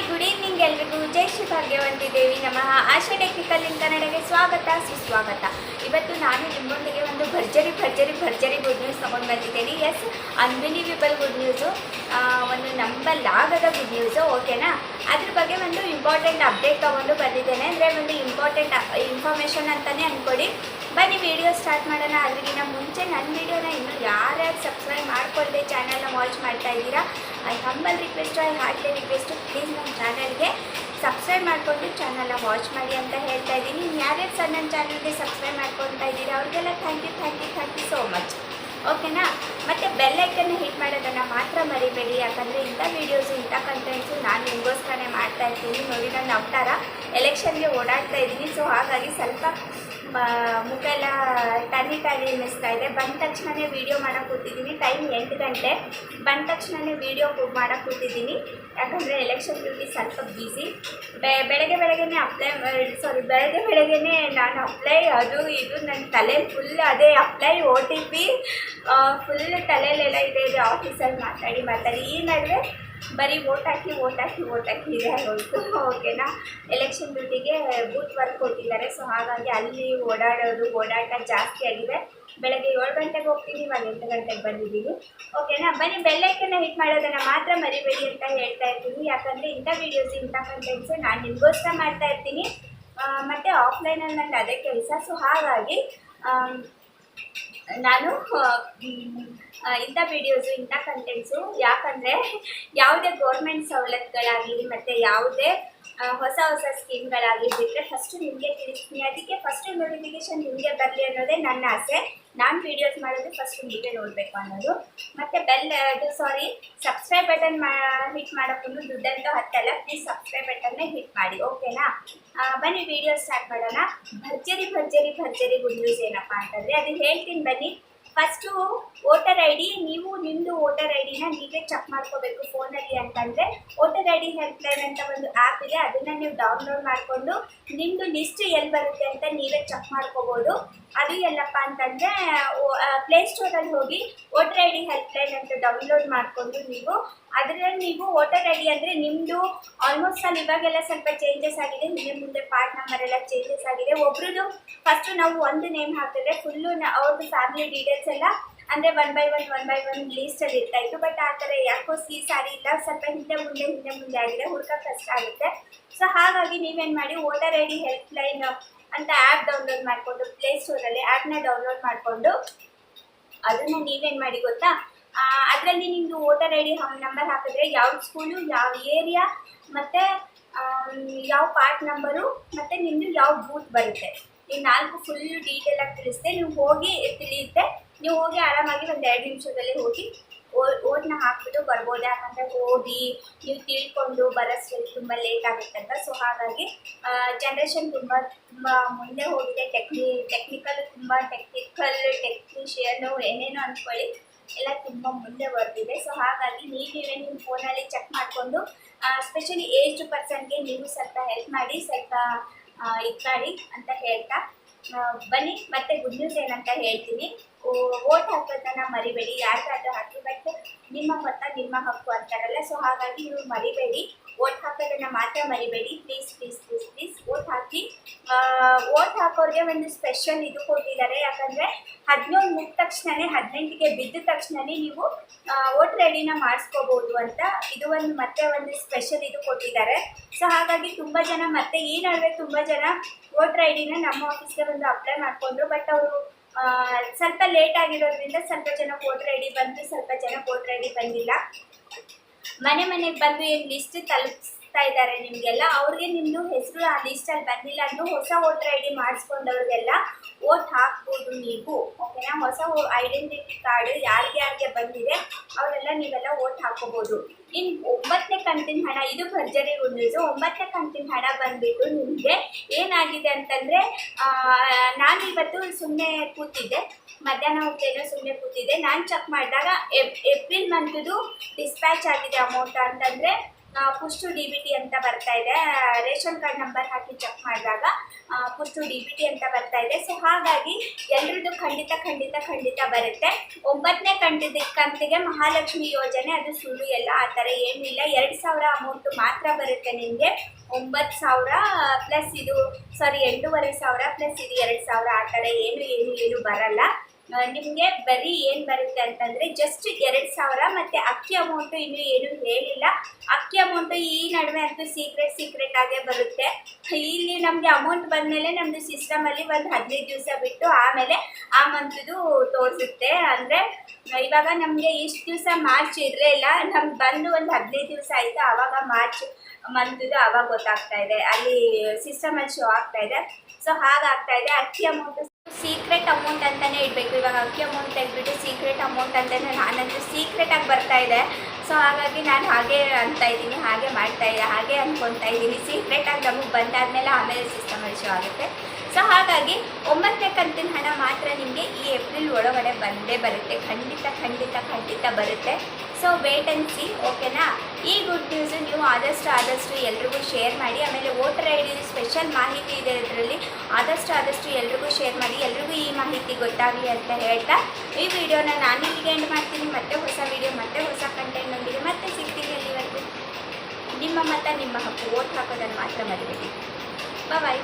Hi good evening ಎಲ್ರಿಗೂ ಜೈ ಶ್ರೀ ಭಾಗ್ಯವಂತಿ ದೇವಿ ನಮಃ. ಆಶಾ technical ಇನ್ ಕನ್ನಡಗೆ ಸ್ವಾಗತ, ಸುಸ್ವಾಗತ. ಇವತ್ತು ನಾನು ನಿಮ್ಮೊಂದಿಗೆ ಒಂದು ಭರ್ಜರಿ ಭರ್ಜರಿ ಭರ್ಜರಿ ಗುಡ್ ನ್ಯೂಸ್ ತಗೊಂಡು ಬಂದಿದ್ದೇನೆ. ಎಸ್ ಅನ್ಬಿಲೀವೇಬಲ್ ಗುಡ್ ನ್ಯೂಸು ಒಂದು ನಂಬಲಾಗದ ಗುಡ್ ನ್ಯೂಸು ಓಕೆನಾ ಅದ್ರ ಬಗ್ಗೆ ಒಂದು ಇಂಪಾರ್ಟೆಂಟ್ ಅಪ್ಡೇಟ್ ತಗೊಂಡು ಬಂದಿದ್ದೇನೆ. ಅಂದರೆ ಒಂದು ಇಂಪಾರ್ಟೆಂಟ್ ಇನ್ಫಾರ್ಮೇಷನ್ ಅಂತಲೇ ಅಂದ್ಕೊಡಿ ಬನ್ನಿ ವಿಡಿಯೋ ಸ್ಟಾರ್ಟ್ ಮಾಡೋಣ. ಅದ್ರಿಗಿನ ಮುಂಚೆ ನನ್ನ ವಿಡಿಯೋನ ಇನ್ನೂ ಯಾರ್ಯಾರು ಸಬ್ಸ್ಕ್ರೈಬ್ ಮಾಡ್ಕೊಳ್ಳದೆ ಚಾನಲ್ನ ವಾಚ್ ಮಾಡ್ತಾ ಇದ್ದೀರಾ I humble request I heartly request please ನಮ್ಮ ಚಾನಲ್ಗೆ ಸಬ್ಸ್ಕ್ರೈಬ್ ಮಾಡಿಕೊಂಡು ಚಾನಲ್ನ ವಾಚ್ ಮಾಡಿ ಅಂತ ಹೇಳ್ತಾ ಇದ್ದೀನಿ. ಯಾರ್ಯಾರು ಸರ್ ನನ್ನ ಚಾನಲ್ಗೆ ಸಬ್ಸ್ಕ್ರೈಬ್ ಮಾಡ್ಕೊತಾ ಇದ್ದೀರಿ, ಅವ್ರಿಗೆಲ್ಲ thank you thank you thank you so much ಓಕೆನಾ ಮತ್ತು ಬೆಲ್ಲೈಕನ್ನು ಹಿಟ್ ಮಾಡೋದನ್ನು ಮಾತ್ರ ಮರಿಬೇಡಿ. ಯಾಕಂದರೆ ಇಂಥ ವೀಡಿಯೋಸು ಇಂಥ ಕಂಟೆಂಟ್ಸು ನಾನು ನಿಮಗೋಸ್ಕರನೇ ಮಾಡ್ತಾ ಇರ್ತೀನಿ. ನೋಡಿ ನನ್ನ ಅವತಾರ ಎಲೆಕ್ಷನ್ಗೆ ಓಡಾಡ್ತಾ ಇದ್ದೀನಿ. ಸೊ ಹಾಗಾಗಿ ಸ್ವಲ್ಪ ಮುಖ ಎಲ್ಲ ಟರ್ನಿ ಟರ್ನಿ ಅನ್ನಿಸ್ತಾ ಇದೆ. ಬಂದ ತಕ್ಷಣವೇ ವೀಡಿಯೋ ಮಾಡೋಕೆ ಕೂತಿದ್ದೀನಿ. ಟೈಮ್ ಎಂಟು ಗಂಟೆ. ಬಂದ ತಕ್ಷಣವೇ ವೀಡಿಯೋ ಮಾಡೋಕೆ ಕೂತಿದ್ದೀನಿ. ಯಾಕಂದರೆ ಎಲೆಕ್ಷನ್ ಡ್ಯೂಟಿ ಸ್ವಲ್ಪ ಬ್ಯುಸಿ ಬೆಳಗ್ಗೆ ಬೆಳಗ್ಗೆನೇ ಅಪ್ಲೈ ಸಾರಿ ಬೆಳಗ್ಗೆ ಬೆಳಗ್ಗೆನೇ ನಾನು ಅಪ್ಲೈ ಅದು ಇದು ನನ್ನ ತಲೆ ಫುಲ್ ಅದೇ apply O T P full ತಲೆಯಲ್ಲೆಲ್ಲ ಇದೆ. ಇದೆ ಆಫೀಸಲ್ಲಿ ಮಾತಾಡಿ ಮಾತಾಡಿ. ಈ ನಡುವೆ ಬರೀ ಓಟ್ ಹಾಕಿ ಓಟ್ ಹಾಕಿ ಓಟ್ ಹಾಕಿ ಇದೆ ಆಗೋಯ್ತು ಓಕೆನಾ ಎಲೆಕ್ಷನ್ ಡ್ಯೂಟಿಗೆ ಬೂತ್ ವರ್ಕ್ ಕೊಟ್ಟಿದ್ದಾರೆ. ಸೊ ಹಾಗಾಗಿ ಅಲ್ಲಿ ಓಡಾಡೋದು, ಓಡಾಟ ಜಾಸ್ತಿ ಆಗಿದೆ. ಬೆಳಗ್ಗೆ ಏಳು ಗಂಟೆಗೆ ಹೋಗ್ತೀನಿ, ಇವಾಗ ಎಂಟು ಗಂಟೆಗೆ ಬಂದಿದ್ದೀನಿ. ಓಕೆನಾ ಬನ್ನಿ ಬೆಲ್ಲೈಕನ್ನ ಹಿಟ್ ಮಾಡೋದನ್ನು ಮಾತ್ರ ಮರಿಬೇಡಿ ಅಂತ ಹೇಳ್ತಾ ಇರ್ತೀನಿ ಯಾಕಂದರೆ ಇಂಥ ವೀಡಿಯೋಸ್ ಇಂಥ ಕಂಟೆಂಟ್ಸು ನಾನು ನಿಮಗೋಸ್ಕರ ಮಾಡ್ತಾ ಇರ್ತೀನಿ. ಮತ್ತು ಆಫ್ಲೈನಲ್ಲಿ ನನಗೆ ಅದೇ ಕೆಲಸ. ಸೊ ಹಾಗಾಗಿ ನಾನು ಇಂಥ ವಿಡಿಯೋಸು ಇಂಥ ಕಂಟೆಂಟ್ಸು ಯಾಕಂದರೆ ಯಾವುದೇ ಗೌರ್ಮೆಂಟ್ ಸವಲತ್ತುಗಳಾಗಲಿ ಮತ್ತು ಯಾವುದೇ ಹೊಸ ಹೊಸ ಸ್ಕೀಮ್ಗಳಾಗಲಿ ಬಿಟ್ಟರೆ ಫಸ್ಟು ನಿಮಗೆ ತಿಳಿಸ್ತೀನಿ. ಅದಕ್ಕೆ ಫಸ್ಟು ನೋಟಿಫಿಕೇಶನ್ ನಿಮಗೆ ಬರಲಿ ಅನ್ನೋದೇ ನನ್ನ ಆಸೆ. ನಾನು ವೀಡಿಯೋಸ್ ಮಾಡೋದು ಫಸ್ಟ್ ನೀವೇ ನೋಡಬೇಕು ಅನ್ನೋದು. ಮತ್ತು ಬೆಲ್ ಅದು ಸಾರಿ ಸಬ್ಸ್ಕ್ರೈಬ್ ಬಟನ್ ಮಾ ಹಿಟ್ ಮಾಡೋಕ್ಕೂ ದುಡ್ಡಂತೂ ಹತ್ತಲ್ಲ. ಪ್ಲೀಸ್ ಸಬ್ಸ್ಕ್ರೈಬ್ ಬಟನ್ನೇ ಹಿಟ್ ಮಾಡಿ ಓಕೆನಾ ಬನ್ನಿ ವಿಡಿಯೋ ಸ್ಟಾರ್ಟ್ ಮಾಡೋಣ. ಭರ್ಜರಿ ಭರ್ಜರಿ ಭರ್ಜರಿ ಗುಡ್ ನ್ಯೂಸ್ ಏನಪ್ಪ ಅಂತಂದರೆ ಅದು ಹೇಳ್ತೀನಿ ಬನ್ನಿ. ಫಸ್ಟು ವೋಟರ್ ಐ ಡಿ ನೀವು ನಿಮ್ಮದು ವೋಟರ್ ಐ ಡಿನ ನೀವೇ ಚೆಕ್ ಮಾಡ್ಕೋಬೇಕು ಫೋನಲ್ಲಿ ಅಂತಂದರೆ. ವೋಟರ್ ಐ ಡಿ ಹೆಲ್ಪ್ಲೈನ್ ಅಂತ ಒಂದು ಆ್ಯಪ್ ಇದೆ, ಅದನ್ನು ನೀವು ಡೌನ್ಲೋಡ್ ಮಾಡಿಕೊಂಡು ನಿಮ್ಮದು ಲಿಸ್ಟ್ ಎಲ್ಲಿ ಬರುತ್ತೆ ಅಂತ ನೀವೇ ಚೆಕ್ ಮಾಡ್ಕೋಬೋದು. ಅದು ಎಲ್ಲಪ್ಪ ಅಂತಂದರೆ ಪ್ಲೇಸ್ಟೋರಲ್ಲಿ ಹೋಗಿ ವೋಟರ್ ಐ ಡಿ ಹೆಲ್ಪ್ಲೈನ್ ಅಂತ ಡೌನ್ಲೋಡ್ ಮಾಡಿಕೊಂಡು ನೀವು, ಅದರಲ್ಲಿ ನೀವು ವೋಟರ್ ಐ ಡಿ ಅಂದರೆ ನಿಮ್ಮದು ಆಲ್ಮೋಸ್ಟ್ ಅಲ್ಲಿ ಇವಾಗೆಲ್ಲ ಸ್ವಲ್ಪ ಚೇಂಜಸ್ ಆಗಿದೆ ನಿಮ್ಮ ಮುಂದೆ ಪಾರ್ಟ್ ನಂಬರ್ ಎಲ್ಲ ಚೇಂಜಸ್ ಆಗಿದೆ. ಒಬ್ರದ್ದು ಫಸ್ಟು ನಾವು ಒಂದು ನೇಮ್ ಹಾಕಿದ್ರೆ ಫುಲ್ಲು ಅವ್ರದ್ದು ಫ್ಯಾಮಿಲಿ ಡೀಟೇಲ್ಸ್ ಎಲ್ಲ, ಅಂದರೆ one by one one by one ಲೀಸ್ಟಲ್ಲಿ ಇರ್ತಾ ಇತ್ತು. ಬಟ್ ಆ ಥರ ಯಾಕೋ ಈ ಸಾರಿ ಇಲ್ಲ, ಸ್ವಲ್ಪ ಹಿಂದೆ ಮುಂದೆ ಹಿಂದೆ ಮುಂದೆ ಆಗಿದೆ ಹುಡ್ಕೋಕೆ ಕಷ್ಟ ಆಗುತ್ತೆ. ಸೊ ಹಾಗಾಗಿ ನೀವೇನು ಮಾಡಿ ವೋಟರ್ ಐ ಡಿ ಹೆಲ್ಪ್ಲೈನ್ ಅಂತ ಆ್ಯಪ್ ಡೌನ್ಲೋಡ್ ಮಾಡಿಕೊಂಡು ಪ್ಲೇಸ್ಟೋರಲ್ಲಿ ಆ್ಯಪ್ನ ಡೌನ್ಲೋಡ್ ಮಾಡಿಕೊಂಡು, ಅದನ್ನು ನೀವೇನು ಮಾಡಿ ಗೊತ್ತಾ? ಅದರಲ್ಲಿ ನಿಮ್ಮದು ವೋಟರ್ ಐ ಡಿ ನಂಬರ್ ಹಾಕಿದ್ರೆ ಯಾವ ಸ್ಕೂಲು ಯಾವ ಏರಿಯಾ ಮತ್ತು ಯಾವ ಪಾರ್ಟ್ ನಂಬರು ಮತ್ತು ನಿಮ್ಮದು ಯಾವ ಬೂತ್ ಬರುತ್ತೆ. ಈ ನಾಲ್ಕು ಫುಲ್ ಡೀಟೇಲಾಗಿ ತಿಳಿಸುತ್ತೆ ನೀವು ಹೋಗಿ ತಿಳಿಯುತ್ತೆ. ನೀವು ಹೋಗಿ ಆರಾಮಾಗಿ ಒಂದು ಎರಡು ನಿಮಿಷದಲ್ಲಿ ಹೋಗಿ ಓಟ್ನ ಹಾಕ್ಬಿಟ್ಟು ಬರ್ಬೋದು? ಯಾಕಂದರೆ ಓದಿ, ನೀವು ತಿಳ್ಕೊಂಡು ಬರೋಷ್ಟರಲ್ಲಿ ತುಂಬ ಲೇಟ್ ಆಗುತ್ತಂತ. ಸೊ ಹಾಗಾಗಿ ಜನ್ರೇಷನ್ ತುಂಬ ತುಂಬ ಮುಂದೆ ಹೋಗಿದೆ. ಟೆಕ್ನಿ ಟೆಕ್ನಿಕಲ್ ತುಂಬ ಟೆಕ್ನಿಕಲ್ ಟೆಕ್ನಿಷಿಯನ್ನು ಏನೇನೋ ಅಂದ್ಕೊಳ್ಳಿ ಎಲ್ಲ ತುಂಬ ಮುಂದೆ ಬರ್ತಿದೆ ಸೊ ಹಾಗಾಗಿ ನೀವೇ ನಿಮ್ಮ ಫೋನಲ್ಲಿ ಚೆಕ್ ಮಾಡಿಕೊಂಡು ಸ್ಪೆಷಲಿ ಏಜ್ ಪರ್ಸನ್ಗೆ ನೀವು ಸ್ವಲ್ಪ ಹೆಲ್ಪ್ ಮಾಡಿ, ಸ್ವಲ್ಪ ಇದು ಮಾಡಿ ಅಂತ ಹೇಳ್ತಾ ಬನ್ನಿ, ಮತ್ತೆ ಗುಡ್ ನ್ಯೂಸ್ ಏನಂತ ಹೇಳ್ತೀನಿ. ಓಟ್ ಹಾಕೋದನ್ನ ಮರಿಬೇಡಿ ಯಾರಿಗಾದ್ರೂ ಹಾಕಿ ಬಟ್ ನಿಮ್ಮ ಮತ, ನಿಮ್ಮ ಹಕ್ಕು ಅಂತಾರಲ್ಲ ಸೊ ಹಾಗಾಗಿ ನೀವು ಮರಿಬೇಡಿ. ಓಟ್ ಹಾಕೋದನ್ನ ಮಾತ್ರ ಮರಿಬೇಡಿ. Please please please please vote hockey. Vote ಹಾಕೋರಿಗೆ ಒಂದು ಸ್ಪೆಷಲ್ ಇದು ಕೊಟ್ಟಿದ್ದಾರೆ. ಯಾಕಂದರೆ ಹದಿನೇಳು ಮುಗಿದ ತಕ್ಷಣನೇ, ಹದಿನೆಂಟಿಗೆ ಬಿದ್ದ ತಕ್ಷಣನೇ ನೀವು ವೋಟ್ ಐ ಡಿನ ಮಾಡಿಸ್ಕೋಬೋದು ಅಂತ ಇದು ಒಂದು ಮತ್ತೆ ಒಂದು ಸ್ಪೆಷಲ್ ಇದು ಕೊಟ್ಟಿದ್ದಾರೆ. ಸೊ ಹಾಗಾಗಿ ತುಂಬ ಜನ ಮತ್ತೆ ಈ ನಡುವೆ ತುಂಬ ಜನ ವೋಟರ್ ಐ ಡಿನ ನಮ್ಮ ಆಫೀಸ್ಗೆ ಬಂದು ಅಪ್ಲೈ ಮಾಡಿಕೊಂಡ್ರು. ಬಟ್ ಅವರು ಸ್ವಲ್ಪ ಲೇಟ್ ಆಗಿರೋದ್ರಿಂದ ಸ್ವಲ್ಪ ಜನ ವೋಟರ್ ಐ ಡಿ ಬಂತು ಸ್ವಲ್ಪ ಜನ ವೋಟರ್ ಐ ಡಿ ಬಂದಿಲ್ಲ. ಮನೆ ಮನೆಗೆ ಬಂದು ಏನು ಲಿಸ್ಟ್ ತಲುಪಿಸ್ತಾ ಇದ್ದಾರೆ ನಿಮಗೆಲ್ಲ. ಅವ್ರಿಗೆ ನಿಮ್ಮದು ಹೆಸರು ಆ ಲಿಸ್ಟಲ್ಲಿ ಬಂದಿಲ್ಲ ಅಂದ್ರೆ ಹೊಸ ವೋಟರ್ ಐ ಡಿ ಮಾಡಿಸ್ಕೊಂಡವ್ರಿಗೆಲ್ಲ ವೋಟ್ ಹಾಕ್ಬೋದು ನೀವು ಓಕೆನಾ ಹೊಸ ಐಡೆಂಟಿಟಿ ಕಾರ್ಡ್ ಯಾರಿಗೆ ಯಾರಿಗೆ ಬಂದಿದೆ, ಅವರೆಲ್ಲ ನೀವೆಲ್ಲ ವೋಟ್ ಹಾಕೋಬೋದು. ಇನ್ನು ಒಂಬತ್ತನೇ ಕಂತಿನ ಹಣ, ಇದು ಭರ್ಜರಿ ನ್ಯೂಸು ಒಂಬತ್ತನೇ ಕಂತಿನ ಹಣ ಬಂದ್ಬಿಟ್ಟು ನಿಮಗೆ ಏನಾಗಿದೆ ಅಂತಂದರೆ ನಾನು ಇವತ್ತು ಸುಮ್ಮನೆ ಕೂತಿದ್ದೆ, ಮಧ್ಯಾಹ್ನ ಹೊತ್ತೇನೋ ಸುಮ್ಮನೆ ಕೂತಿದ್ದೆ. ನಾನು ಚೆಕ್ ಮಾಡಿದಾಗ ಏಪ್ರಿಲ್ ಮಂತ್ದು ಡಿಸ್ಪ್ಯಾಚ್ ಆಗಿದೆ ಅಮೌಂಟ್ ಅಂತಂದರೆ ಪುಷ್ಟು ಡಿ ಬಿ ಟಿ ಅಂತ ಬರ್ತಾ ಇದೆ. ರೇಷನ್ ಕಾರ್ಡ್ ನಂಬರ್ ಹಾಕಿ ಚೆಕ್ ಮಾಡಿದಾಗ ಪುಷ್ಟು ಡಿ ಬಿ ಟಿ ಅಂತ ಬರ್ತಾ ಇದೆ. ಸೊ ಹಾಗಾಗಿ ಎಲ್ರದ್ದು ಖಂಡಿತ ಖಂಡಿತ ಖಂಡಿತ ಬರುತ್ತೆ. ಒಂಬತ್ತನೇ ಕಂಟಿದ ಕಂತಿಗೆ ಮಹಾಲಕ್ಷ್ಮಿ ಯೋಜನೆ ಅದು ಸುಳ್ಳು ಎಲ್ಲ, ಆ ಥರ ಏನಿಲ್ಲ. ಎರಡು ಸಾವಿರ ಅಮೌಂಟು ಮಾತ್ರ ಬರುತ್ತೆ ನಿಮಗೆ. ಒಂಬತ್ತು ಸಾವಿರ ಪ್ಲಸ್ ಇದು ಸಾರಿ ಎಂಟೂವರೆ ಸಾವಿರ ಪ್ಲಸ್ ಇದು ಎರಡು ಸಾವಿರ, ಆ ಥರ ಏನು ಏನು ಏನು ಬರಲ್ಲ. ನಿಮಗೆ ಬರೀ ಏನು ಬರುತ್ತೆ ಅಂತಂದರೆ ಜಸ್ಟ್ ಎರಡು ಸಾವಿರ ಮತ್ತು ಅಕ್ಕಿ ಅಮೌಂಟು ಇನ್ನೂ ಏನು ಹೇಳಿಲ್ಲ. ಅಕ್ಕಿ ಅಮೌಂಟು ಈ ನಡುವೆ ಅಂತೂ ಸೀಕ್ರೆಟ್ ಸೀಕ್ರೆಟ್ ಆಗೇ ಬರುತ್ತೆ. ಇಲ್ಲಿ ನಮಗೆ ಅಮೌಂಟ್ ಬಂದಮೇಲೆ ನಮ್ಮದು ಸಿಸ್ಟಮಲ್ಲಿ ಒಂದು ಹದಿನೈದು ದಿವಸ ಬಿಟ್ಟು ಆಮೇಲೆ ಆ ಮಂತ್ದು ತೋರಿಸುತ್ತೆ. ಅಂದರೆ ಇವಾಗ ನಮಗೆ ಇಷ್ಟು ದಿವಸ ಮಾರ್ಚ್ ಇರಲಿಲ್ಲ ನಮ್ಗೆ ಬಂದು ಒಂದು ಹದಿನೈದು ದಿವಸ ಆಯಿತು. ಆವಾಗ ಮಾರ್ಚ್ ಮಂತ್ದು ಆವಾಗ ಗೊತ್ತಾಗ್ತಾ ಇದೆ. ಅಲ್ಲಿ ಸಿಸ್ಟಮಲ್ಲಿ ಶೋ ಆಗ್ತಾ ಇದೆ. ಸೊ ಹಾಗಾಗ್ತಾ ಇದೆ. ಅಕ್ಕಿ ಅಮೌಂಟ್ ಸೀಕ್ರೆಟ್ ಅಮೌಂಟ್ ಅಂತಲೇ ಇಡಬೇಕು. ಇವಾಗ ಅಕ್ಕಿ ಅಮೌಂಟ್ ತೆಗೆದ್ಬಿಟ್ಟು ಸೀಕ್ರೆಟ್ ಅಮೌಂಟ್ ಅಂತಲೇ ನಾನಂತೂ ಸೀಕ್ರೆಟಾಗಿ ಬರ್ತಾ ಇದೆ. ಸೊ ಹಾಗಾಗಿ ನಾನು ಹಾಗೆ ಅಂತ ಇದ್ದೀನಿ, ಹಾಗೆ ಮಾಡ್ತಾ ಇದ್ದೆ ಹಾಗೆ ಅಂದ್ಕೊತಾ ಇದ್ದೀನಿ. ಸೀಕ್ರೆಟಾಗಿ ನಮಗೆ ಬಂದಾದ್ಮೇಲೆ ಆಮೇಲೆ ಸಿಸ್ಟಮ್ ಇಶ್ಯೂ ಆಗುತ್ತೆ. ಸೊ ಹಾಗಾಗಿ ಒಂಬತ್ತನೇ ಕಂತಿನ ಹಣ ಮಾತ್ರ ನಿಮಗೆ ಈ ಏಪ್ರಿಲ್ ಒಳಗಡೆ ಬಂದೇ ಬರುತ್ತೆ. ಖಂಡಿತ ಖಂಡಿತ ಖಂಡಿತ ಬರುತ್ತೆ. ಸೊ ವೇಟ್ ಆ್ಯಂಡ್ ಸಿ ಓಕೆನಾ ಈ ಗುಡ್ ನ್ಯೂಸು ನೀವು ಆದಷ್ಟು ಆದಷ್ಟು ಎಲ್ರಿಗೂ ಶೇರ್ ಮಾಡಿ, ಆಮೇಲೆ ವೋಟರ್ ಐ ಡಿ ಸ್ಪೆಷಲ್ ಮಾಹಿತಿ ಇದೆ ಇದರಲ್ಲಿ, ಆದಷ್ಟು ಆದಷ್ಟು ಎಲ್ರಿಗೂ ಶೇರ್ ಮಾಡಿ, ಎಲ್ರಿಗೂ ಈ ಮಾಹಿತಿ ಗೊತ್ತಾಗಲಿ ಅಂತ ಹೇಳ್ತಾ ಈ ವಿಡಿಯೋನ ನಾನು ಇಲ್ಲಿಗೆ ಎಂಡ್ ಮಾಡ್ತೀನಿ. ಮತ್ತೆ ಹೊಸ ವಿಡಿಯೋ ಮತ್ತೆ ಹೊಸ ಕಂಟೆಂಟ್ನೊಂದಿಗೆ ಮತ್ತೆ ಸಿಗ್ತೀನಿ ಅಲ್ಲಿವರೆಗೂ ನಿಮ್ಮ ಮತ ನಿಮ್ಮ ಹಕ್ಕು. ಓಟ್ ಹಾಕೋದನ್ನು ಮಾತ್ರ ಮರಿಬೇಡಿ. ಬಾಯ್